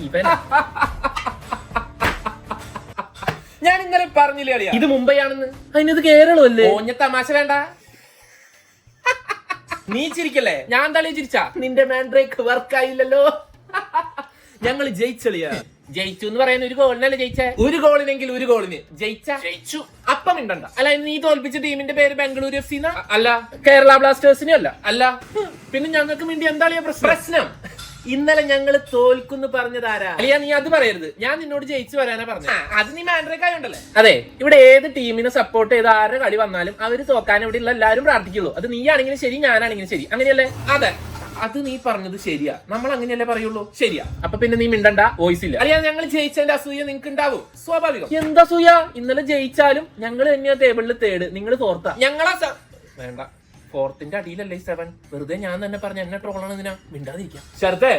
മുംബൈയാണ് ഞാൻ ഇന്നലെ പറഞ്ഞില്ലേ അളിയാ? ഇത് മുംബൈയാണെന്ന്. അതിനത് കേരളമല്ലേ? ഓഞ്ഞ തമാശ വേണ്ട. നീ ചിരിക്കല്ലേ? ഞാൻ തളി ചിരിച്ചാ. നിന്റെ മാൻഡ്രേക്ക് വർക്ക് ആയില്ലല്ലോ. ഞങ്ങൾ ജയിച്ചളിയാ. ജയിച്ചു എന്ന് പറയുന്ന ഒരു ഗോളിനല്ലേ ജയിച്ചേ? ഒരു ഗോളിനെങ്കിൽ ഒരു ഗോളിന്. ജയിച്ച? ജയിച്ചു. അപ്പം ഇണ്ടണ്ട അല്ല നീ തോൽപ്പിച്ച ടീമിന്റെ പേര് ബാംഗ്ലൂർ എഫ് സി അല്ല. കേരള ബ്ലാസ്റ്റേഴ്സിനെ അല്ല. അല്ല പിന്നെ ഞങ്ങൾക്ക് വേണ്ടി എന്താ പ്രശ്നം. ഇന്നലെ ഞങ്ങൾ തോൽക്കുന്നു പറഞ്ഞത് ആരാ അലിയ നീ അത് പറയരുത്. ഞാൻ നിന്നോട് ജയിച്ചു വരാനാ പറഞ്ഞു അത് നീ മാൻഡ്രേക്ക് ആയോണ്ടല്ലേ? അതെ ഇവിടെ ഏത് ടീമിനെ സപ്പോർട്ട് ചെയ്ത് ആരുടെ കളി വന്നാലും അവർ തോക്കാൻ ഇവിടെ ഉള്ള എല്ലാവരും പ്രാർത്ഥിക്കുള്ളൂ. അത് നീ ആണെങ്കിലും ശരി ഞാനാണെങ്കിലും ശരി. അങ്ങനെയല്ലേ? അതെ. അത് നീ പറഞ്ഞത് ശരിയാ. നമ്മൾ അങ്ങനെയല്ലേ പറയുള്ളൂ? ശരിയാ. അപ്പൊ പിന്നെ നീ മിണ്ടണ്ട വോയിസ് ഇല്ല. അറിയാ ഞങ്ങൾ ജയിച്ചതിന്റെ അസൂയ നിങ്ങൾക്ക് ഉണ്ടാവും സ്വാഭാവികം. എന്താ സൂയ ഇന്നലെ ജയിച്ചാലും ഞങ്ങൾ തന്നെയാ ടേബിളിൽ തേട് നിങ്ങൾ തോർത്ത ഞങ്ങളാ വേണ്ട. ഫോർത്തിന്റെ അടിയിലല്ലേ സെവൻ വെറുതെ ഞാൻ തന്നെ പറഞ്ഞ എന്നെ ട്രോളാണ് ഇതിനാ. മിണ്ടാതിരിക്കാം. ശരത്തെ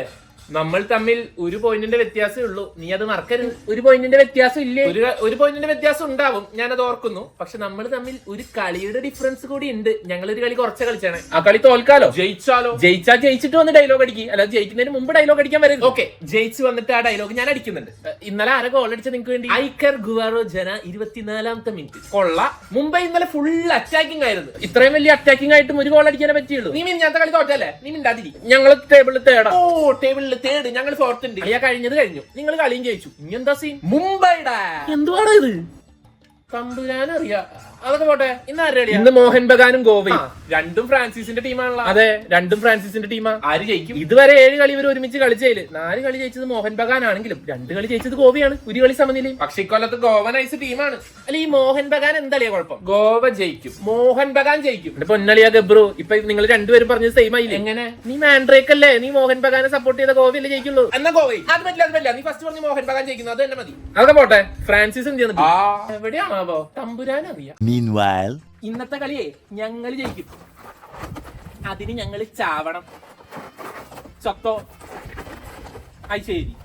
നമ്മൾ തമ്മിൽ ഒരു പോയിന്റിന്റെ വ്യത്യാസമേ ഉള്ളൂ. നീ അത് മറക്കരുത്. ഒരു പോയിന്റിന്റെ വ്യത്യാസം ഇല്ലേ? ഒരു ഒരു പോയിന്റിന്റെ വ്യത്യാസം ഉണ്ടാവും. ഞാൻ അത് ഓർക്കുന്നു. പക്ഷെ നമ്മൾ തമ്മിൽ ഒരു കളിയുടെ ഡിഫറൻസ് കൂടി ഉണ്ട്. ഞങ്ങൾ ഒരു കളി കുറച്ച കളിച്ചാണ്. ആ കളി തോൽക്കാലോ? ജയിച്ചാലോ? ജയിച്ചാ ജയിച്ചിട്ട് വന്ന് ഡയലോഗ് അടിക്കും. അല്ല ജയിക്കുന്നതിന് മുമ്പ് ഡയലോഗ് അടിക്കാൻ വരരുത്. ഓക്കെ ജയിച്ചു വന്നിട്ട് ആ ഡയലോഗ് ഞാൻ അടിക്കുന്നുണ്ട്. ഇന്നലെ ആരെ ഗോൾ അടിച്ച നിങ്ങൾക്ക് വേണ്ടി? ഐക്കർ ഗുവാറോ ജന ഇരുപത്തിനാലാമത്തെ മിനിറ്റ് കൊള്ള. മുംബൈ ഇന്നലെ ഫുൾ അറ്റാക്കിംഗ് ആയിരുന്നു. ഇത്രയും വലിയ അറ്റാക്കിംഗ് ആയിട്ടും ഒരു ഗോൾ അടിക്കാനേ പറ്റിയുള്ളൂ. നീ മിനിഞ്ഞാത്ത കളി തോറ്റല്ലേ നീ മിണ്ടാതിരി. ഞങ്ങൾ ടേബിളിൽ തേടാം. ഓ ടേബിളിൽ തേട് ഞങ്ങൾ ഫോർത്ത് ഉണ്ട് അയ്യാ കഴിഞ്ഞത് കഴിഞ്ഞു. നിങ്ങൾ കളിയും ജയിച്ചു. ഇനി എന്താ സീൻ മുംബൈയുടെ. എന്തുവാണ് ഇത്? തമ്പുരാനറിയാ അതൊക്കെ പോട്ടെ. ഇന്ന് ആരുടെ? ഇന്ന് മോഹൻ ബഗാനും ഗോവയും. രണ്ടും ഫ്രാൻസിസിന്റെ ടീമാണല്ലോ അതെ രണ്ടും ഫ്രാൻസിസിന്റെ ടീമാ ആര് ജയിക്കും? ഇതുവരെ ഏഴ് കളി ഇവർ ഒരുമിച്ച് കളിച്ചതിൽ നാല് കളി ജയിച്ചത് മോഹൻ ബഗാൻ ആണെങ്കിലും രണ്ട് കളി ജയിച്ചത് ഗോവയാണ് ഒരു കളി സമനിലയും. പക്ഷെ ഇക്കൊല്ലത്ത് ഗോവ നൈസ് ടീമാണ് അല്ല ഈ മോഹൻ ബഗാൻ എന്താ കുഴപ്പം? ഗോവ ജയിക്കും. മോഹൻ ബഗാൻ ജയിക്കും. എന്റെ പൊന്നളിയ ഗബ്രു ഇപ്പൊ നിങ്ങൾ രണ്ടുപേരും പറഞ്ഞത് സെയിം ആയില്ല? എങ്ങനെ? നീ മാൻഡ്രേക്ക് അല്ലേ? നീ മോഹൻ ബഗാനെ സപ്പോർട്ട് ചെയ്ത ഗോവയല്ലേ ജയിക്കുള്ളൂ. എന്നാ ഗോവ അത് പറ്റില്ല അത് പറ്റില്ല. നീ ഫസ്റ്റ് പറഞ്ഞ് മോഹൻ ബഗാൻ ജയിക്കുന്നു അത് തന്നെ മതി. അതൊക്കെ പോട്ടെ. ഫ്രാൻസിസ് എന്ത് ചെയ്യുന്നു? എവിടെയാണോ തമ്പുരാൻ അറിയാം Meanwhile, ഇന്നത്തെ കളിയെ ഞങ്ങൾ ജയിക്കും. അതിന് ഞങ്ങൾ ചാവണം. ചത്തോ. അത് ശരി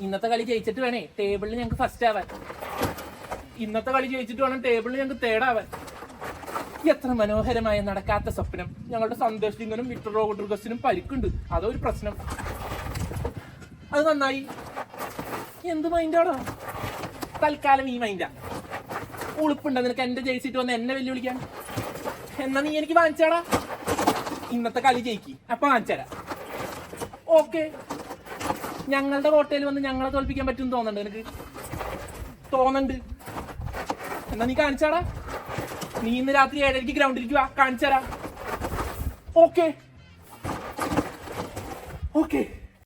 ഇന്നത്തെ കളി ജയിച്ചിട്ട് വേണേ ടേബിളിൽ ഞങ്ങൾക്ക് ഫസ്റ്റ് ആവാൻ. ഇന്നത്തെ കളി ജയിച്ചിട്ട് വേണം ടേബിളിൽ ഞങ്ങൾക്ക് തേടാവാൻ എത്ര മനോഹരമായ നടക്കാത്ത സ്വപ്നം. ഞങ്ങളുടെ സന്തോഷ് വിക്ടർ റോഡ്രിഗസിനും പരിക്കുണ്ട്. അതൊരു പ്രശ്നം. അത് നന്നായി. എന്ത് മൈൻഡാണോ തൽക്കാലം ഈ മൈൻഡാ ഉളുപ്പുണ്ടോ. നിനക്ക് എന്റെ ജയിച്ചിട്ട് വന്ന് എന്നെ വെല്ലുവിളിക്കാൻ. എന്നാ നീ എനിക്ക് വാങ്ങിച്ചാടാ. ഇന്നത്തെ കളി ജയിക്കി. അപ്പൊ വാങ്ങിച്ചരാ. ഓക്കെ. ഞങ്ങളുടെ കോട്ടയിൽ വന്ന് ഞങ്ങളെ തോൽപ്പിക്കാൻ പറ്റും തോന്നുന്നുണ്ട് നിനക്ക്. തോന്നുന്നുണ്ട്. എന്നാ നീ കാണിച്ചാടാ. നീ ഇന്ന് രാത്രി ഏഴരയ്ക്ക് ഗ്രൗണ്ടിലേക്ക് വാ. കാണിച്ചരാ. ഓക്കെ. ഓക്കെ.